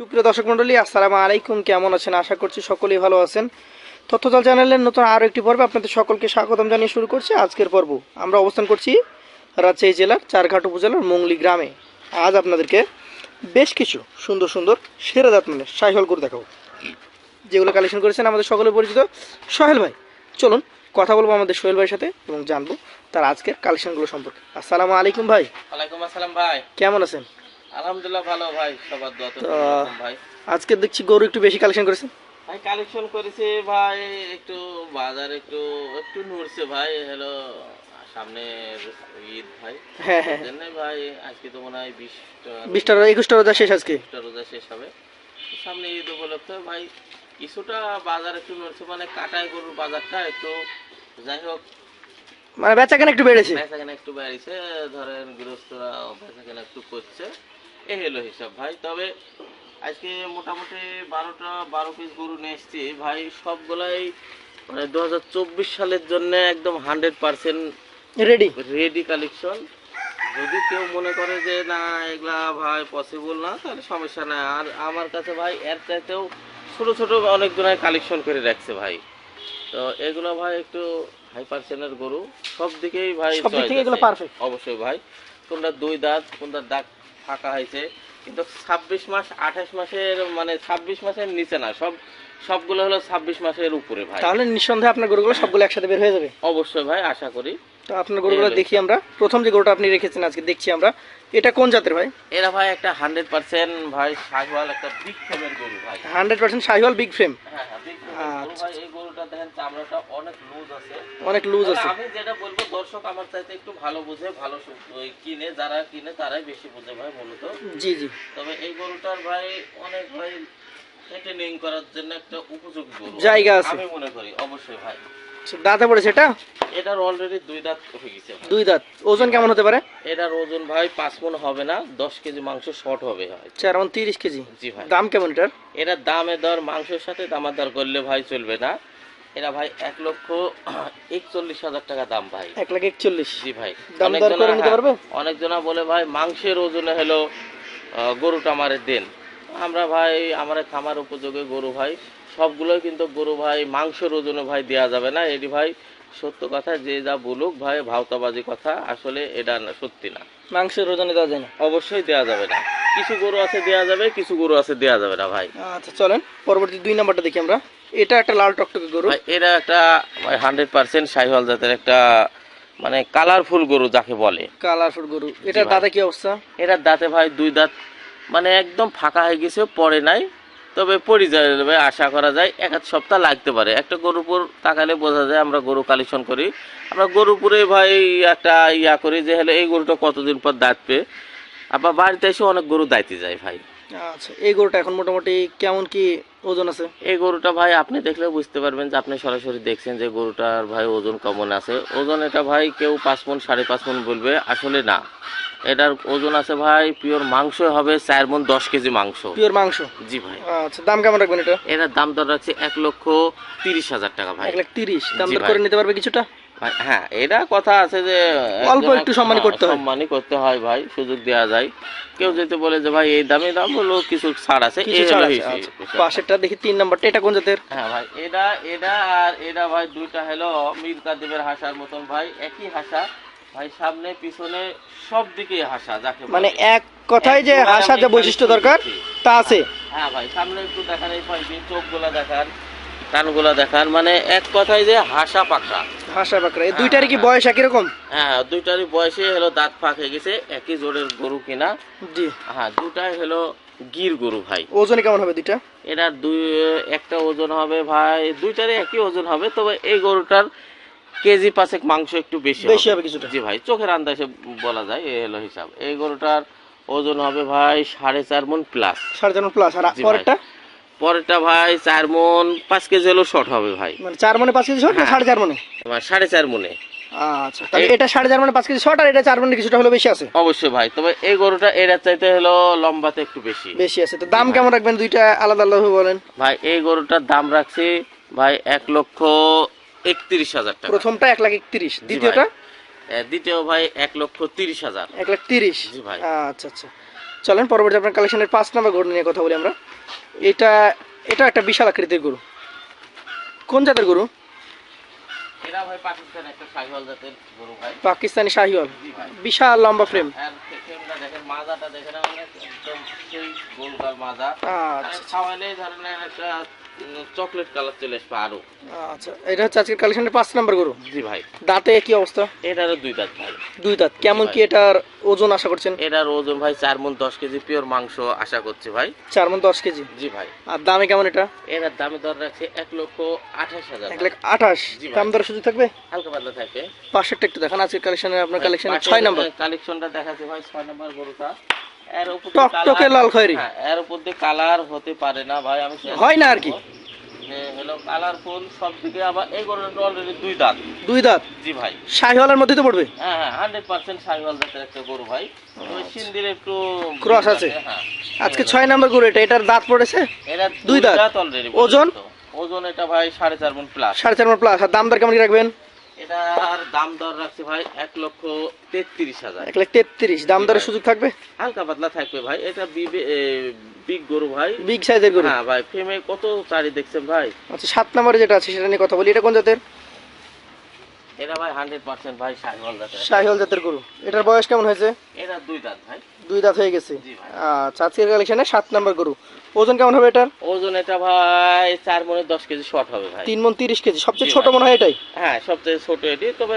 সুপ্রিয় দর্শক মন্ডলী আসসালামু আলাইকুম। কেমন আছেন? আশা করছি সকলেই ভালো আছেন। তথ্যজাল চ্যানেলের নতুন আরও একটি পর্বে আপনাদের সকলকে স্বাগতম জানিয়ে শুরু করছি আজকের পর্ব। আমরা অবস্থান করছি রাজশাহী জেলার চারঘাট উপজেলার মংলি গ্রামে। আজ আপনাদেরকে বেশ কিছু সুন্দর সুন্দর সেরা জাত মানে সাইহল করে দেখাবো যেগুলো কালেকশন করেছেন আমাদের সকলে পরিচিত সোহেল ভাই। চলুন কথা বলব আমাদের সোহেল ভাইয়ের সাথে এবং জানব তার আজকের কালেকশনগুলো সম্পর্কে। আসসালামু আলাইকুম ভাই। ওয়ালাইকুম আসসালাম ভাই। কেমন আছেন? আলহামদুলিল্লাহ ভালো ভাই সবার দোয়া তো ভাই। আজকে দেখছি গরু একটু বেশি কালেকশন করেছেন ভাই কালেকশন করেছে ভাই একটু বাজার একটু একটু নড়ছে ভাই হলো সামনে ঈদ ভাই। হ্যাঁ হ্যাঁ। ভাই আজকে তো মনে হয় বিশটা বিশটা একুশটা রোজা শেষ আজকে। বিশটা রোজা শেষ হবে। সামনে ঈদ উপলক্ষে ভাই কিছুটা বাজার একটু নড়ছে মানে কাটাই গরুর বাজারটা একটু যাই হোক। মানে বেচা কেন একটু বেড়েছে। বেচাকেনা একটু বাড়িছে ধরেন গৃহস্থরা বেচাকেনা একটু করছে। এই হলো হিসাব ভাই। তবে আজকে মোটামুটি বারোটা বারো পিস গরু নিয়ে এসছি। ভাই সবগুলাই মানে দু হাজার চব্বিশ সালের জন্য একদম hundred percent ready ready collection যদি কেউ মনে করে যে না এগুলা ভাই পসিবল না তাহলে সমস্যা নাই। আর আমার কাছে ভাই এর চাইতেও ছোট ছোট অনেকজনের কালেকশন করে রাখছে ভাই। তো এগুলো ভাই একটু হাই পার্সেন্টের গরু। সব দিকেই ভাই। অবশ্যই ভাই। কোনটা দুই দাঁত কোনটা দাগ ফাঁকা হয়েছে। কিন্তু ছাব্বিশ মাস আঠাশ মাসের মানে ছাব্বিশ মাসের নিচে না সব সবগুলো হলো ছাব্বিশ মাসের উপরে ভাই। তাহলে নিঃসন্দেহে আপনার গরুগুলো সবগুলো একসাথে বের হয়ে যাবে? অবশ্যই ভাই আশা করি। তো আপনার গরুগুলো দেখি আমরা। প্রথম যে গরুটা আপনি রেখেছেন আজকে দেখছি আমরা। এটা কোন জাতের ভাই? এরা ভাই একটা হান্ড্রেড পার্সেন্ট ভাই শাহওয়াল একটা বিগ ফেমের গরু ভাই। Hundred percent Sahiwal big frame হ্যাঁ হ্যাঁ আচ্ছা। এই গরুটা দেখেন চামড়াটা অনেক লুজ আছে। অনেক লুজ আছে। আমি যেটা বলব দর্শক আমার চাইতে একটু ভালো বুঝে ভালো কিনে যারা কিনে তারাই বেশি বুঝে ভাই মূলত। জি জি। তবে এই গরুটার ভাই অনেক ভাই ট্রেনিং করার জন্য একটা উপযোগী গরু। জায়গা আছে। আমি মনে করি অবশ্যই ভাই। আচ্ছা, দাঁতে পড়েছে এটা? এটার অলরেডি দুই দাঁত হয়ে গেছে দুই দাঁত। ওজন কেমন হতে পারে? এটার ওজন ভাই পাঁচ মন হবে না দশ কেজি মাংস শর্ট হবে চার মন তিরিশ কেজি? জি ভাই। দাম কেমন এটার? এটার দামে দর মাংসের সাথে দামাদার করলে ভাই চলবে না। এরা ভাই এক লক্ষ একচল্লিশ হাজার টাকা দাম ভাই। এক লাখ একচল্লিশ। জি ভাই। দাম দর অনেকজনা- করে নিতে পারবে? অনেকজনা বলে ভাই মাংসের ওজনে হলো আহ, গরুটা আমারে দেন। আমরা ভাই আমার খামার উপযোগী গরু ভাই সবগুলোই কিন্তু গরু ভাই মাংসের ওজনে ভাই দেওয়া যাবে না। এটি ভাই সত্য কথা যে যা বলুক ভাই ভাওতাবাজি কথা আসলে এটা না- সত্যি না। মাংসের ওজনে দেওয়া যায় না। অবশ্যই দেওয়া যাবে না। কিছু গরু আছে দেওয়া যাবে কিছু গরু আছে দেওয়া যাবে না ভাই। আচ্ছা চলেন পরবর্তী দুই নাম্বারটা দেখি আমরা। এটা একটা লাল টকটকে গরু। এটা একটা হান্ড্রেড পার্সেন্ট সাইহল জাতের একটা মানে কালারফুল গরু যাকে বলে। কালারফুল গরু। এটার ভাই। দাঁতে কি অবস্থা? এটার দাঁতে ভাই দুই দাঁত মানে একদম ফাঁকা হয়ে গেছে পরে নাই। তবে পরিযায়ী আশা করা যায় এক আধ সপ্তাহ লাগতে পারে। একটা গরুর উপর তাকালে বোঝা যায় আমরা গরু কালেকশন করি। আমরা গরুর উপরে ভাই একটা ইয়া করি যে হলে এই গরুটা কতদিন পর দাঁত পেয়ে আবার বাড়িতে এসে অনেক গরু দাইতে যায় ভাই। আচ্ছা এই গরুটা এখন মোটামুটি কেমন কি ওজন আছে। এই গরুটা ভাই আপনি দেখলে বুঝতে পারবেন যে আপনি সরাসরি দেখছেন যে গরুটার ভাই ওজন কেমন আছে। ওজন এটা ভাই কেউ পাঁচ মন সাড়ে পাঁচ মন বলবে আসলে না। এটার ওজন আছে ভাই পিওর মাংস হবে চার মন দশ কেজি মাংস। পিওর মাংস? জি ভাই। আচ্ছা দাম কেমন রাখবেন এটা? এটার দাম দর রাখছে এক লক্ষ তিরিশ হাজার টাকা ভাই। এক লাখ তিরিশ। দাম দর করে নিতে পারবে কিছুটা? হ্যাঁ এটা কথা আছে যে অল্প একটু এক- করতে হয়। সম্মানী করতে হয় ভাই সুযোগ দেওয়া যায়। কেউ যদি বলে যে ভাই এই দামে দাম হলো কিছু ছাড় আছে আছে আচ্ছা পাশেরটা দেখি তিন নাম্বারটা এটা কোন জাতের? হ্যাঁ ভাই এটা এটা আর এটা ভাই দুইটা হলো মীর কাদিমের হাসার মতন ভাই একই হাসা। ভাই সামনে পিছনে সব দিকেই হাসা যাকে মানে এক কথায় যে হাসার যে বৈশিষ্ট্য দরকার তা আছে। হ্যাঁ ভাই সামনে একটু দেখান এই চোখগুলা দেখান। কানগুলা দেখান মানে এক কথায় যে হাসা পাকা হাসা বাকরা এই দুইটারই কি বয়স একই রকম? হ্যাঁ দুইটারই বয়সে হলো দাঁত ফাঁক হয়ে গেছে একই জোরের গরু কিনা। জি। হ্যাঁ দুটাই হলো গির গরু ভাই। ওজনে কেমন হবে দুইটা? এটার দুই একটা ওজন হবে ভাই দুইটারই একই ওজন হবে তবে এই গরুটার কেজি পাঁচেক মাংস একটু বেশি বেশি হবে কিছুটা। জি ভাই চোখের আন্দাজে বলা যায় এই হলো হিসাব। এই গরুটার ওজন হবে ভাই সাড়ে চার মন প্লাস সাড়ে চার মন প্লাস আর পরেরটা? পরেরটা ভাই চার মন পাঁচ কেজি হলো শর্ট হবে ভাই। মানে চার মনে পাঁচ কেজি শর্ট না হ্যাঁ। সাড়ে চার মনে? সাড়ে চার মনে। আচ্ছা তাহলে এটা সাড়ে চার মনে পাঁচ কেজি শর্ট আর এটা চার মনে কিছুটা হলো বেশি আছে? অবশ্যই ভাই তবে এই গরুটা এটার চাইতে হলো লম্বাতে একটু বেশি। বেশি আছে তো দাম কেমন রাখবেন দুইটা আলাদা আলাদা বলেন? ভাই এই গরুটার দাম রাখছি ভাই এক লক্ষ একত্রিশ হাজার টাকা। প্রথমটা এক লাখ একত্রিশ দ্বিতীয়টা? দ্বিতীয় ভাই এক লক্ষ তিরিশ হাজার। এক লাখ তিরিশ। ভাই। আচ্ছা আচ্ছা। চলেন পরবর্তী আপনার কালেকশনের পাঁচ নম্বর গরু নিয়ে কথা বলি আমরা। এটা এটা একটা বিশাল আকৃতির গরু। কোন জাতের গরু? পাকিস্তান শাহিওয়াল। বিশাল লম্বা ফ্রেম গোলগাল মাজা আচ্ছা। খাওয়ালে ধরেন একটা চকলেট কালার চলে আসবে আরও। আচ্ছা। এটা হচ্ছে আজকের কালেকশনের পাঁচ নাম্বার গরু? জি ভাই। দাঁতে কি অবস্থা? এটারও দুই দাঁত ভাই। দুই দাঁত। কেমন কি এটার ওজন আশা করছেন? এটার ওজন ভাই চার মন দশ কেজি পিওর মাংস আশা করছি ভাই। চার মন দশ কেজি? জি ভাই। আর দামে কেমন এটা? এটার দামে রাখছে এক লক্ষ আঠাশ হাজার এক লাখ আঠাশ। দাম দরের সুযোগ থাকবে? হালকা পাতলা থাকে। পাঁচশোটা একটু দেখান আজকের কালেকশনের আপনার ছয় নাম্বার। কালেকশনটা দেখাচ্ছে ভাই ছয় নাম্বার গরুটা। এর উপর টকটকে লাল খয়েরি। হ্যাঁ, এর উপর দিয়ে কালার হতে পারে না ভাই আমি হয় না আর কি? যে হলো কালারফুল সব দিকে আবার এই গরুটা অলরেডি দুই দাঁত। দুই দাঁত? জি ভাই। শাহিওয়ালের মধ্যে তো পড়বে? হ্যাঁ হ্যাঁ হান্ড্রেড পার্সেন্ট সাইওয়াল জাতের একটা গরু ভাই। ওই সিন্দির একটু Cross আছে? হ্যাঁ। আজকে ছয় নাম্বার গরু এটা এটার দাঁত পড়েছে? এটা দুই? দাঁত। অলরেডি ওজন? ওজন এটা ভাই সাড়ে চার মন প্লাস সাড়ে চার মন প্লাস আর দাম দর কেমন কি রাখবেন? এটার দাম দর রাখছে ভাই এক লক্ষ তেত্রিশ হাজার। এক লাখ তেত্রিশ দাম দরের সুযোগ থাকবে? হালকা পাতলা থাকবে ভাই এটা বিগ গরু ভাই। বিগ সাইজের গরু? হ্যাঁ ভাই ফেমে কত চারি দেখছেন ভাই? আচ্ছা সাত নম্বরে যেটা আছে সেটা নিয়ে কথা বলি এটা কোন জাতের? এটা ভাই হান্ড্রেড পার্সেন্ট ভাই সাইওয়াল জাতের। শাহিওয়াল জাতের গরু। এটার বয়স কেমন হয়েছে? এটা দুই দাঁত ভাই। দুই দাঁত হয়ে গেছে। আচ্ছা আজকের কালেকশনে সাত নম্বর গরু। ওজন কেমন হবে এটার? ওজন এটা ভাই চার মনে দশ কেজি শর্ট হবে ভাই। তিন মন তিরিশ কেজি। সবচেয়ে ছোট মনে হয় এটাই? হ্যাঁ সবচেয়ে ছোট এটি। তবে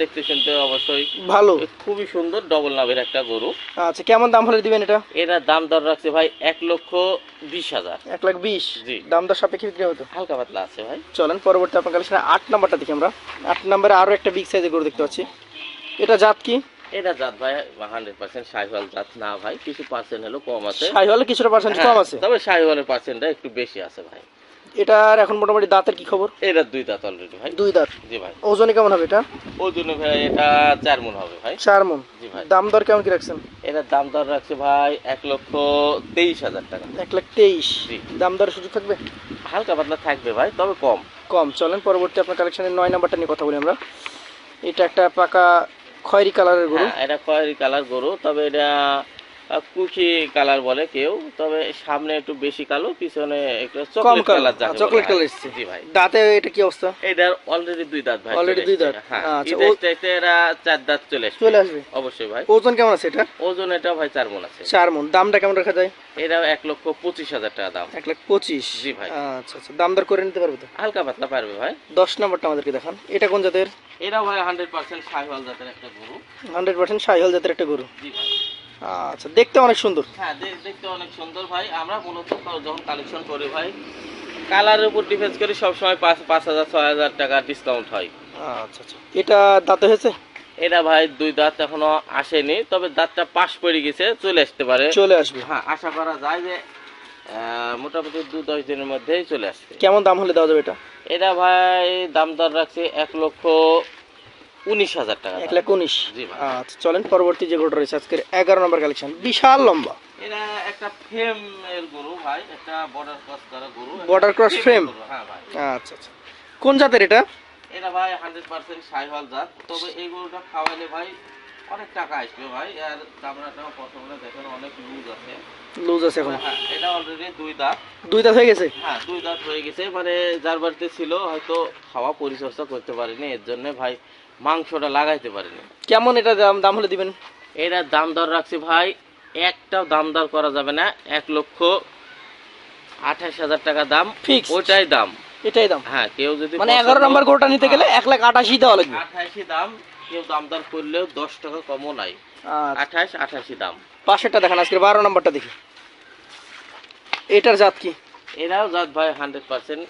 দেখতে শুনতে অবশ্যই। ভালো। খুবই সুন্দর ডবল নাভের একটা গরু। আচ্ছা কেমন দাম হলে দিবেন এটা? এটার দাম দর রাখছে ভাই এক লক্ষ বিশ হাজার। এক লাখ বিশ। দাম দর সাপেক্ষে বিক্রি হতো হালকা পাতলা আছে ভাই। চলেন পরবর্তী আপনার কালেকশনে আট নাম্বারটা দেখি আমরা। আট নাম্বারে আরও একটা বিগ সাইজের গরু দেখতে পাচ্ছি। এটা জাত কি? এটা জাত ভাই হান্ড্রেড পার্সেন্ট শাহিওয়াল জাত। না ভাই কিছু পার্সেন্ট হলো কম আছে। শাহিওয়ালে কিছুটা পার্সেন্ট কম হ্যাঁ, আছে? তবে শাহিওয়ালের পার্সেন্টটা একটু বেশি আছে ভাই। এটার এখন মোটামুটি দাঁতের কি খবর? এটা দুই দাঁত অলরেডি ভাই। দুই দাঁত। জি ভাই। ওজনে কেমন হবে এটা? ওই জন্য ভাই এটা চার মন হবে ভাই। চার মন। জি ভাই। দাম দর কেমন কি রাখছেন? এটার দাম দর রাখছে ভাই এক লক্ষ তেইশ হাজার টাকা। এক লাখ তেইশ। দাম দরের সুযোগ থাকবে? হালকা পাতলা থাকবে ভাই তবে কম। কম। চলেন পরবর্তী আপনার কালেকশনের নয় নাম্বারটা নিয়ে কথা বলি আমরা। এটা একটা পাকা খয়েরি কালারের গরু? হ্যাঁ এটা খয়েরি কালার গরু তবে এটা কুচি কালার বলে কেউ তবে সামনে একটু বেশি কালো পিছনে একটু চকলেট কালার চকলেট কালার এসছে। জি ভাই। দাঁতে এটা কি অবস্থা? এটার অলরেডি দুই দাঁত ভাই চলে দুই দাঁত? হ্যাঁ আচ্ছা, এরা চার দাঁত চলে আসবে চলে আসবে? অবশ্যই ভাই। ওজন কেমন আছে এটা ওজন এটা ভাই চার মন আছে। চার মন। দামটা কেমন রাখা যায়? এটাও এক লক্ষ পঁচিশ হাজার টাকা দাম। এক লাখ পঁচিশ? জি ভাই। আচ্ছা আচ্ছা। দাম দর করে নিতে পারবে তো? হালকা পাতলা পারবে ভাই। দশ নাম্বারটা আমাদেরকে দেখান। এটা কোন জাতের? এটাও ভাই হান্ড্রেড পার্সেন্ট শাহিওয়াল জাতের একটা গরু। হান্ড্রেড পার্সেন্ট শাহিওয়াল জাতের একটা গরু। জি ভাই। আচ্ছা দেখতে অনেক সুন্দর। হ্যাঁ দেখতে অনেক সুন্দর ভাই। আমরা মূলত যখন কালেকশন করি ভাই কালারের উপর ডিফেন্স করি সবসময় পাঁচ পাঁচ হাজার ছয় হাজার টাকা ডিসকাউন্ট হয়। আচ্ছা আচ্ছা। এটা দাঁতে হয়েছে? এটা ভাই দুই দাঁত এখনও আসেনি তবে দাঁতটা পাশ পড়ে গেছে চলে আসতে পারে। চলে আসবে। হ্যাঁ আশা করা যায় যে মোটামুটি দু দশ দিনের মধ্যেই চলে আসবে। কেমন দাম হলে দেওয়া যাবে এটা? এটা ভাই দাম দর রাখছে এক লক্ষ উনিশ হাজার টাকা এক লাখ উনিশ। আচ্ছা চলেন পরবর্তী যে গরুটা রয়েছে আজকের এগারো নম্বর কালেকশন। বিশাল লম্বা। এটা একটা ফ্রেম এর গরু ভাই একটা বর্ডার ক্রস করা গরু? গরু, হ্যাঁ ভাই। আচ্ছা আচ্ছা। কোন জাতের এটা? এটা ভাই হান্ড্রেড পার্সেন্ট সাইহল জাত। তবে এই গরুটা খাওয়াইলে ভাই অনেক টাকা আসবে ভাই। আর চামড়াটাও প্রথমে দেখেন অনেক লুজ আছে। লুজ আছে এখন। হ্যাঁ এটা অলরেডি দুই দাঁত। দুই দাঁত হয়ে গেছে? হ্যাঁ দুই দাঁত হয়ে গেছে। মানে যার বাড়িতে ছিল হয়তো খাওয়া পরিচর্যা করতে পারেনি। এর জন্য ভাই মাংসটা লাগাইতে পারেনি। কেমন এটা দাম দাম হলে দিবেন? এটার দাম দর রাখছি ভাই একটাও দাম দর করা যাবে না এক লক্ষ আঠাশ হাজার টাকা দাম Fixed? ওইটাই দাম। এটাই দাম। হ্যাঁ কেউ যদি মানে এগারো নম্বর গরুটা নিতে গেলে এক লাখ আটাশি দেওয়া লাগবে। আঠাশি দাম কেউ দাম দর করলেও দশ টাকা কমও নাই। আচ্ছা। আঠাশ আঠাশি দাম। পাশেরটা দেখেন আজকে বারো নম্বরটা দেখি। এটার জাত কি? এরাও জাত ভাই হান্ড্রেড পার্সেন্ট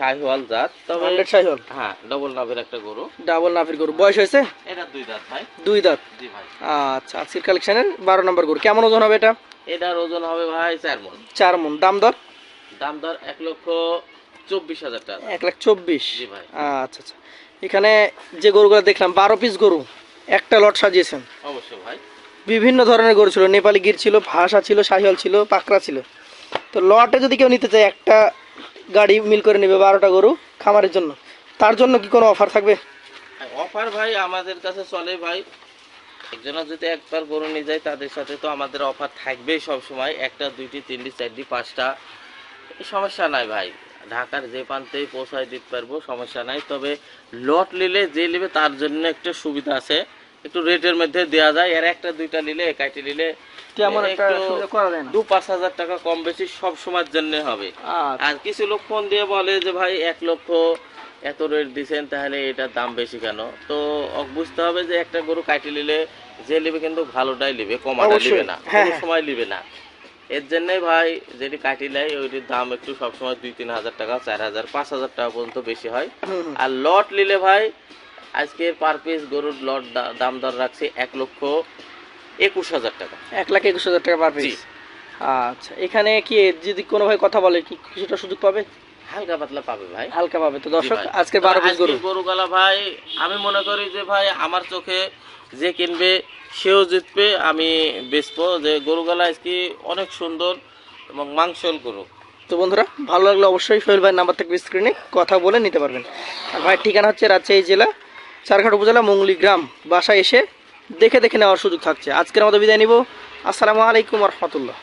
শাহিওয়াল জাত তবে শাহিওয়াল? হ্যাঁ ডবল নাভের একটা গরু। ডাবল নাফির গরু। বয়স হয়েছে? এটা দুই দাঁত ভাই। দুই দাঁত? জি ভাই। আচ্ছা আজকের কালেকশনের বারো নম্বর গরু। কেমন ওজন হবে এটা? এটার ওজন হবে ভাই চার মন। চার মন। দাম দর? দাম দর এক লক্ষ চব্বিশ হাজার টাকা। এক লাখ চব্বিশ? জি ভাই। আচ্ছা আচ্ছা। এখানে যে গরুগুলো দেখলাম বারো পিস গরু। একটা লট সাজিয়েছেন। অবশ্যই ভাই। বিভিন্ন ধরনের গরু ছিল। নেপালি গির ছিল ভাষা ছিল শাহিওয়াল ছিল পাকড়া ছিল। তো লটে যদি কেউ নিতে চায় একটা গাড়ি মিল করে নেবে বারোটা গরু খামারের জন্য। তার জন্য কি কোনো অফার থাকবে? অফার ভাই, আমাদের কাছে চলে ভাই। একজনের যদি একবার গরু নিয়ে যায়, তাদের সাথে তো আমাদের অফার থাকবেই সব সময় একটা, দুইটি, তিনটি, চারটি, পাঁচটা। সমস্যা নাই ভাই। ঢাকার যে প্রান্তেই পৌঁছায় দিতে পারব, সমস্যা নাই। তবে লট নিলে যে নেবে, তার জন্য একটা সুবিধা আছে। একটু রেটের মধ্যে দেওয়া যায়। এর একটা দুইটা নিলে একাইটি নিলে দু পাঁচ হাজার টাকা কম বেশি সব সময়ের জন্য হবে। আচ্ছা। আর কিছু লোক ফোন দিয়ে বলে যে ভাই এক লক্ষ এত রেট তাহলে এটার দাম বেশি কেন? তো বুঝতে হবে যে একটা গরু কাটি নিলে যে নেবে কিন্তু ভালোটাই নেবে কমাটা। নেবে না হ্যাঁ, কোনো হ্যাঁ। সময় নেবে না। এর জন্যই ভাই যেটি কাটি নেয় ওইটির দাম একটু সবসময় দুই তিন হাজার টাকা চার হাজার পাঁচ হাজার টাকা পর্যন্ত বেশি হয়। আর লট নিলে ভাই আজকে পার পিস গরুর লট দাম দর রাখছে এক লক্ষ একুশ হাজার টাকা। এক লাখ একুশ হাজার টাকা পার পিস আচ্ছা এখানে কি যদি কোনো ভাই কথা বলে কি কিছুটা সুযোগ পাবে? হালকা পাতলা পাবে ভাই। হালকা পাবে তো। দর্শক আজকে বারো পিস গরু আজকের গরুগুলা ভাই আমি মনে করি যে ভাই আমার চোখে যে কিনবে সেও জিতবে আমি বেচবো। যে গরুগুলা আজকে অনেক সুন্দর এবং মাংসল গরু। তো বন্ধুরা ভালো লাগলে অবশ্যই সোহেল ভাইয়ের নাম্বার থেকে স্ক্রিনে কথা বলে নিতে পারবেন। আর ভাইয়ের ঠিকানা হচ্ছে রাজশাহী জেলা চারঘাট উপজেলা মঙ্গলি গ্রাম বাসায় এসে দেখে দেখে নেওয়ার সুযোগ থাকছে। আজকের মতো বিদায় নিব। আসসালামু আলাইকুম রহমতুল্লাহ।